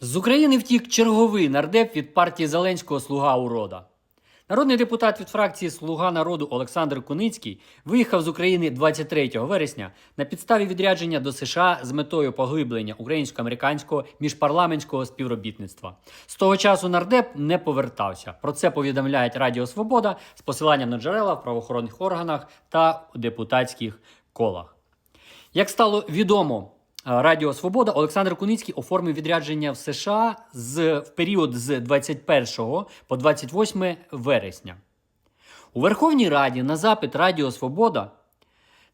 З України втік черговий нардеп від партії Зеленського Слуга урода. Народний депутат від фракції Слуга народу Олександр Куницький виїхав з України 23 вересня на підставі відрядження до США з метою поглиблення українсько-американського міжпарламентського співробітництва. З того часу нардеп не повертався. Про це повідомляють Радіо Свобода з посиланням на джерела в правоохоронних органах та у депутатських колах. Як стало відомо Радіо Свобода, Олександр Куницький оформив відрядження в США з, в період з 21 по 28 вересня. У Верховній Раді на запит Радіо Свобода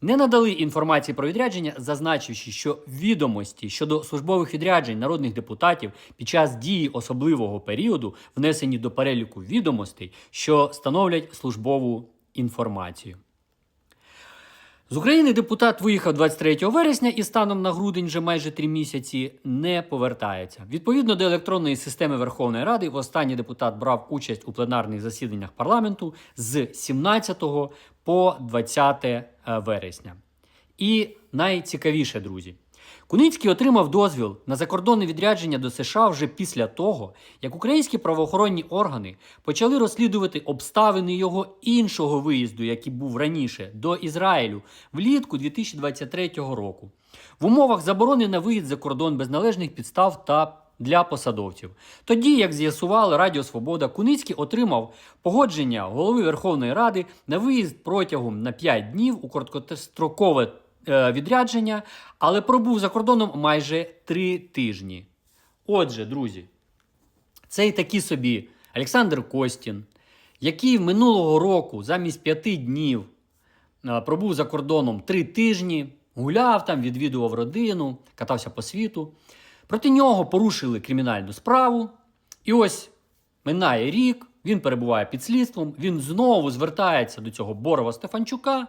не надали інформації про відрядження, зазначивши, що відомості щодо службових відряджень народних депутатів під час дії особливого періоду внесені до переліку відомостей, що становлять службову інформацію. З України депутат виїхав 23 вересня і станом на грудень вже майже три місяці не повертається. Відповідно до електронної системи Верховної Ради, востаннє депутат брав участь у пленарних засіданнях парламенту з 17 по 20 вересня. І найцікавіше, друзі. Куницький отримав дозвіл на закордонне відрядження до США вже після того, як українські правоохоронні органи почали розслідувати обставини його іншого виїзду, який був раніше, до Ізраїлю влітку 2023 року. В умовах заборони на виїзд за кордон без належних підстав та для посадовців. Тоді, як з'ясували Радіо Свобода, Куницький отримав погодження голови Верховної Ради на виїзд протягом на 5 днів у короткострокове відрядження, але пробув за кордоном майже 3 тижні. Отже, друзі, цей такий собі Олександр Костін, який минулого року замість 5 днів е, пробув за кордоном 3 тижні, гуляв там, відвідував родину, катався по світу. Проти нього порушили кримінальну справу. І ось минає рік, він перебуває під слідством, він знову звертається до цього Борова Стефанчука,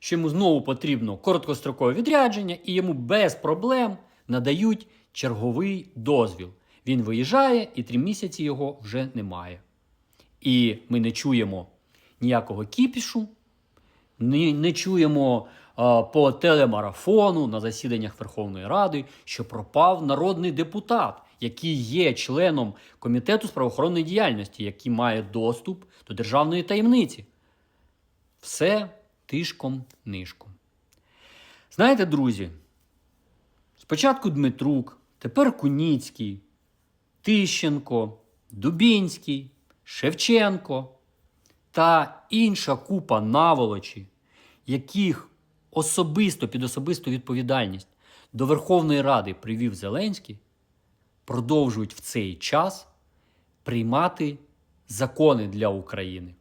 що йому знову потрібно короткострокове відрядження, і йому без проблем надають черговий дозвіл. Він виїжджає, і три місяці його вже немає. І ми не чуємо ніякого кіпішу, не, чуємо а, по телемарафону на засіданнях Верховної Ради, що пропав народний депутат, який є членом комітету з правоохоронної діяльності, який має доступ до державної таємниці. Все тишком нишком. Знаєте, друзі, спочатку Дмитрук, тепер Куніцький, Тищенко, Дубінський, Шевченко та інша купа наволочі, яких особисто під особисту відповідальність до Верховної Ради привів Зеленський, продовжують в цей час приймати закони для України.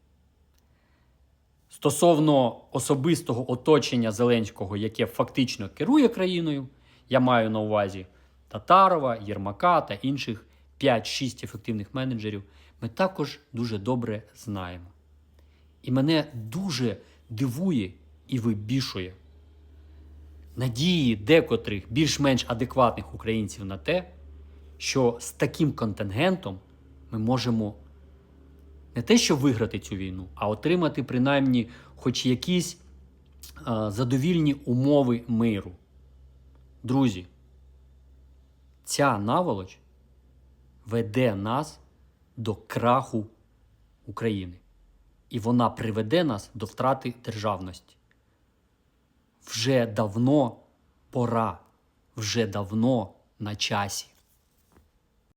Стосовно особистого оточення Зеленського, яке фактично керує країною, я маю на увазі Татарова, Єрмака та інших 5-6 ефективних менеджерів, ми також дуже добре знаємо. І мене дуже дивує і вибішує надії декотрих більш-менш адекватних українців на те, що з таким контингентом ми можемо не те, що виграти цю війну, а отримати принаймні хоч якісь задовільні умови миру. Друзі, ця наволоч веде нас до краху України. І вона приведе нас до втрати державності. Вже давно пора, вже давно на часі.